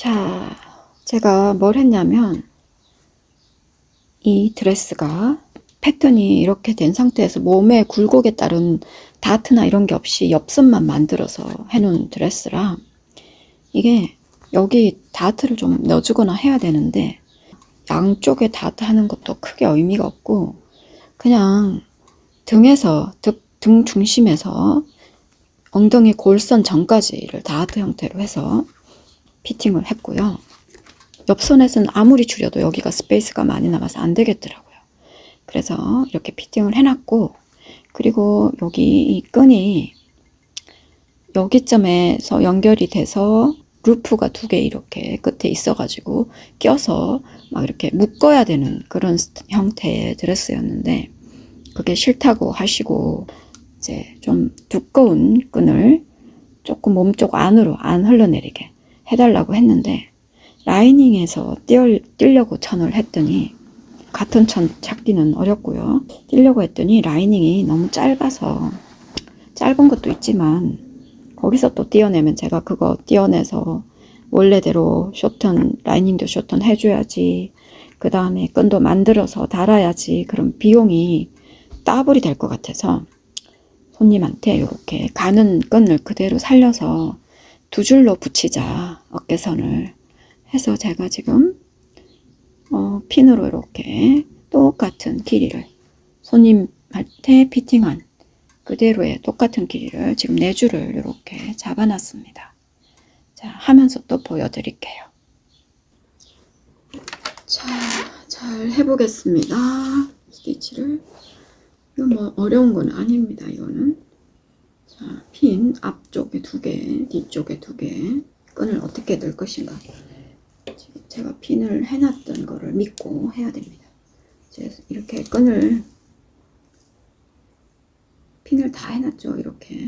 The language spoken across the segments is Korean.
자, 제가 뭘 했냐면 이 드레스가 패턴이 이렇게 된 상태에서 몸에 굴곡에 따른 다트나 이런 게 없이 엽선만 만들어서 해놓은 드레스라 이게 여기 다트를 좀 넣어주거나 해야 되는데 양쪽에 다트 하는 것도 크게 의미가 없고 그냥 등에서 등, 등 중심에서 엉덩이 골선 전까지를 다트 형태로 해서 피팅을 했고요. 옆선에서는 아무리 줄여도 여기가 스페이스가 많이 남아서 안 되겠더라고요. 그래서 이렇게 피팅을 해놨고 그리고 여기 이 끈이 여기점에서 연결이 돼서 루프가 두 개 이렇게 끝에 있어가지고 껴서 막 이렇게 묶어야 되는 그런 형태의 드레스였는데 그게 싫다고 하시고 이제 좀 두꺼운 끈을 조금 몸쪽 안으로 안 흘러내리게 해달라고 했는데 라이닝에서 띄려고 천을 했더니 같은 천 찾기는 어렵고요. 띄려고 했더니 라이닝이 너무 짧아서 짧은 것도 있지만 거기서 또 띄어내면 제가 그거 띄어내서 원래대로 쇼턴 라이닝도 쇼턴 해줘야지 그 다음에 끈도 만들어서 달아야지 그럼 비용이 따블이 될 것 같아서 손님한테 이렇게 가는 끈을 그대로 살려서 두 줄로 붙이자 어깨선을 해서 제가 지금 어, 핀으로 이렇게 똑같은 길이를 손님한테 피팅한 그대로의 똑같은 길이를 지금 네 줄을 이렇게 잡아놨습니다. 자, 하면서 또 보여드릴게요. 자, 잘 해보겠습니다. 스티치를. 이거 뭐 어려운 건 아닙니다. 이거는. 자, 핀 앞쪽에 두 개, 뒤쪽에 두 개. 끈을 어떻게 넣을 것인가. 제가 핀을 해놨던 거를 믿고 해야 됩니다. 이렇게 끈을 핀을 다 해놨죠. 이렇게.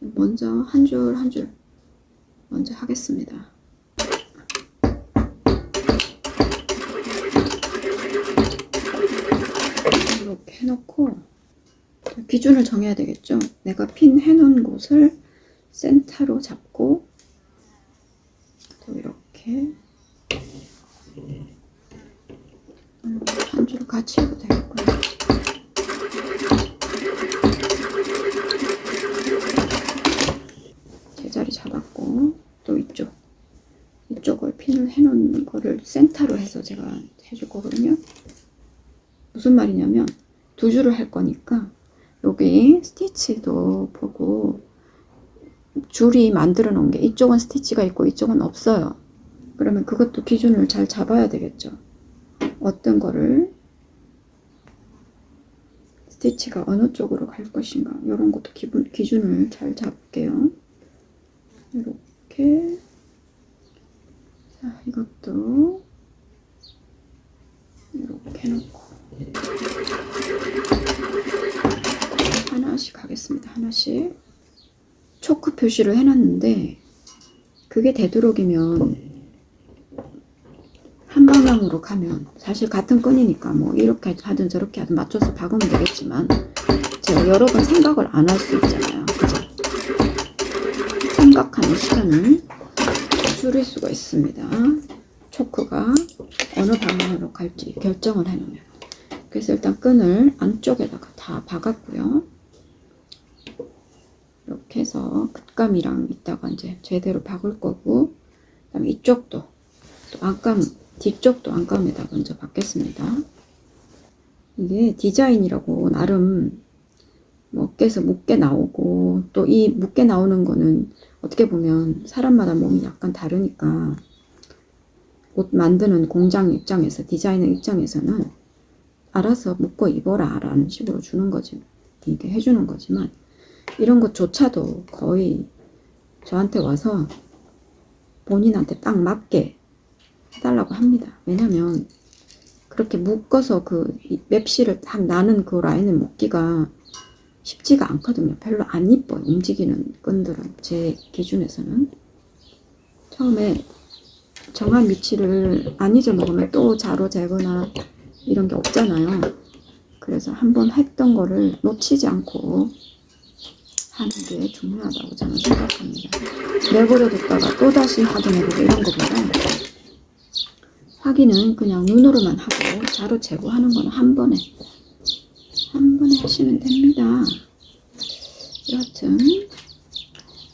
먼저 한 줄 한 줄 먼저 하겠습니다. 이렇게 해놓고 기준을 정해야 되겠죠. 내가 핀 해놓은 곳을 센터로 잡고 또 이렇게 한 줄 같이 해도 되겠고요. 제자리 잡았고 또 이쪽 이쪽을 핀을 해놓은 거를 센터로 해서 제가 해줄 거거든요. 무슨 말이냐면 두 줄을 할 거니까 여기 스티치도 보고 줄이 만들어 놓은 게 이쪽은 스티치가 있고 이쪽은 없어요. 그러면 그것도 기준을 잘 잡아야 되겠죠. 어떤 거를 스티치가 어느 쪽으로 갈 것인가 이런 것도 기분, 기준을 잘 잡을게요. 이렇게 자 이것도 이렇게 해놓고 하나씩 하나씩 초크 표시를 해놨는데 그게 되도록이면 한 방향으로 가면 사실 같은 끈이니까 뭐 이렇게 하든 저렇게 하든 맞춰서 박으면 되겠지만 제가 여러 번 생각을 안 할 수 있잖아요. 그죠? 생각하는 시간을 줄일 수가 있습니다. 초크가 어느 방향으로 갈지 결정을 해놓으면 그래서 일단 끈을 안쪽에다가 다 박았고요. 해서 끝감이랑 이따가 이제 제대로 박을 거고 그다음에 이쪽도 또 안감 뒤쪽도 안감에다 먼저 박겠습니다. 이게 디자인이라고 나름 뭐 어깨에서 묶게 나오고 또이 묶게 나오는 거는 어떻게 보면 사람마다 몸이 약간 다르니까 옷 만드는 공장 입장에서 디자이너 입장에서는 알아서 묶어 입어라 라는 식으로 주는 거지 이게 해주는 거지만 이런 것조차도 거의 저한테 와서 본인한테 딱 맞게 해달라고 합니다. 왜냐면 그렇게 묶어서 그 맵시를 딱 나는 그 라인을 묶기가 쉽지가 않거든요. 별로 안 이뻐요. 움직이는 끈들은 제 기준에서는 처음에 정한 위치를 안 잊어먹으면 또 자로 재거나 이런 게 없잖아요. 그래서 한번 했던 거를 놓치지 않고 하는 게 중요하다고 저는 생각합니다. 내버려 뒀다가 또다시 확인해보고 이런 거보다 확인은 그냥 눈으로만 하고 자로 제거하는 거는 한 번에 한 번에 하시면 됩니다. 여하튼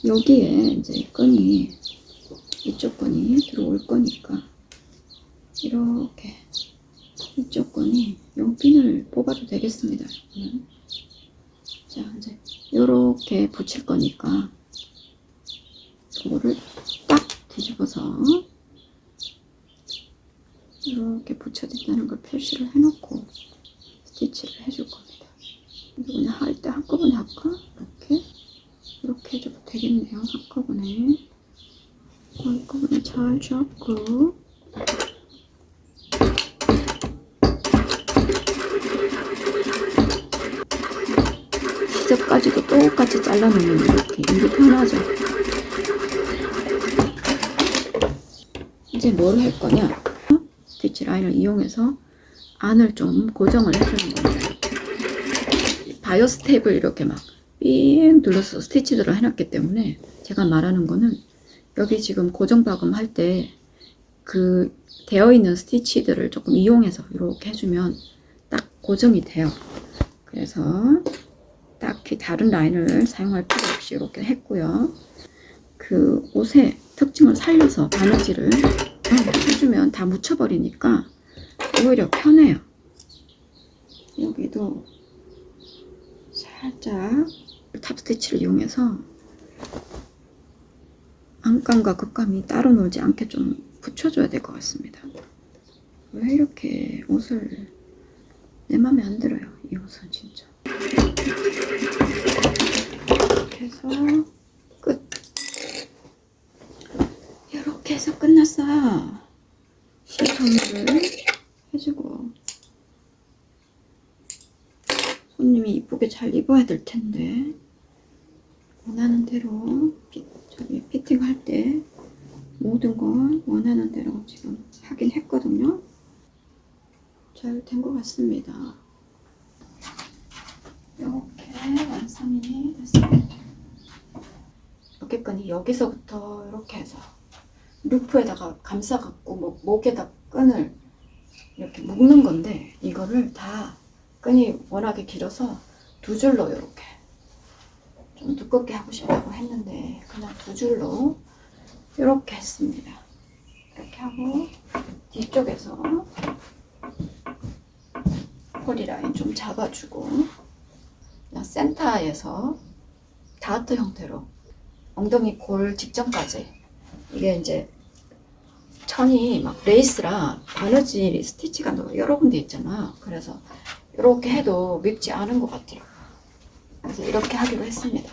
여기에 이제 끈이 이쪽 끈이 들어올 거니까 이렇게 이쪽 끈이 요 핀을 뽑아도 되겠습니다. 자 이제 이렇게 붙일 거니까 이거를 딱 뒤집어서 이렇게 붙여진다는 걸 표시를 해놓고 스티치를 해줄 겁니다. 그냥 할 때 한꺼번에 할까? 이렇게 이렇게 해줘도 되겠네요. 한꺼번에 한꺼번에 잘 잡고 똑같이 잘라놓으면 이렇게 일이 편하죠. 이제 뭘 할 거냐? 스티치 라인을 이용해서 안을 좀 고정을 해주는 겁니다. 바이오스 테이프를 이렇게 막 삥 둘러서 스티치들을 해놨기 때문에 제가 말하는 거는 여기 지금 고정 박음 할 때 그 되어 있는 스티치들을 조금 이용해서 이렇게 해주면 딱 고정이 돼요. 그래서 딱히 다른 라인을 사용할 필요 없이 이렇게 했고요. 그 옷의 특징을 살려서 바느질을 해주면 다 묻혀버리니까 오히려 편해요. 여기도 살짝 탑 스티치를 이용해서 안감과 극감이 따로 놀지 않게 좀 붙여줘야 될 것 같습니다. 왜 이렇게 옷을 내 맘에 안 들어요. 이 옷은 진짜. 이렇게 해서 끝. 이렇게 해서 끝났어요. 시선을 해주고 손님이 이쁘게 잘 입어야 될 텐데 원하는 대로 피, 저기 피팅할 때 모든 걸 원하는 대로 지금 하긴 했거든요. 잘 된 것 같습니다. 이렇게 완성이 됐습니다. 어깨끈이 여기서부터 이렇게 해서 루프에다가 감싸갖고 뭐 목에다 끈을 이렇게 묶는 건데 이거를 다 끈이 워낙에 길어서 두 줄로 이렇게 좀 두껍게 하고 싶다고 했는데 그냥 두 줄로 이렇게 했습니다. 이렇게 하고 뒤쪽에서 허리 라인 좀 잡아주고 그냥 센터에서 다트 형태로 엉덩이 골 직전까지 이게 이제 천이 막 레이스라 바느질 스티치가 여러 군데 있잖아. 그래서 이렇게 해도 밉지 않은 것 같아요. 그래서 이렇게 하기로 했습니다.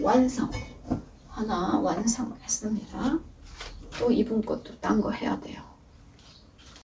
완성. 하나 완성했습니다. 또 이분 것도 딴 거 해야 돼요.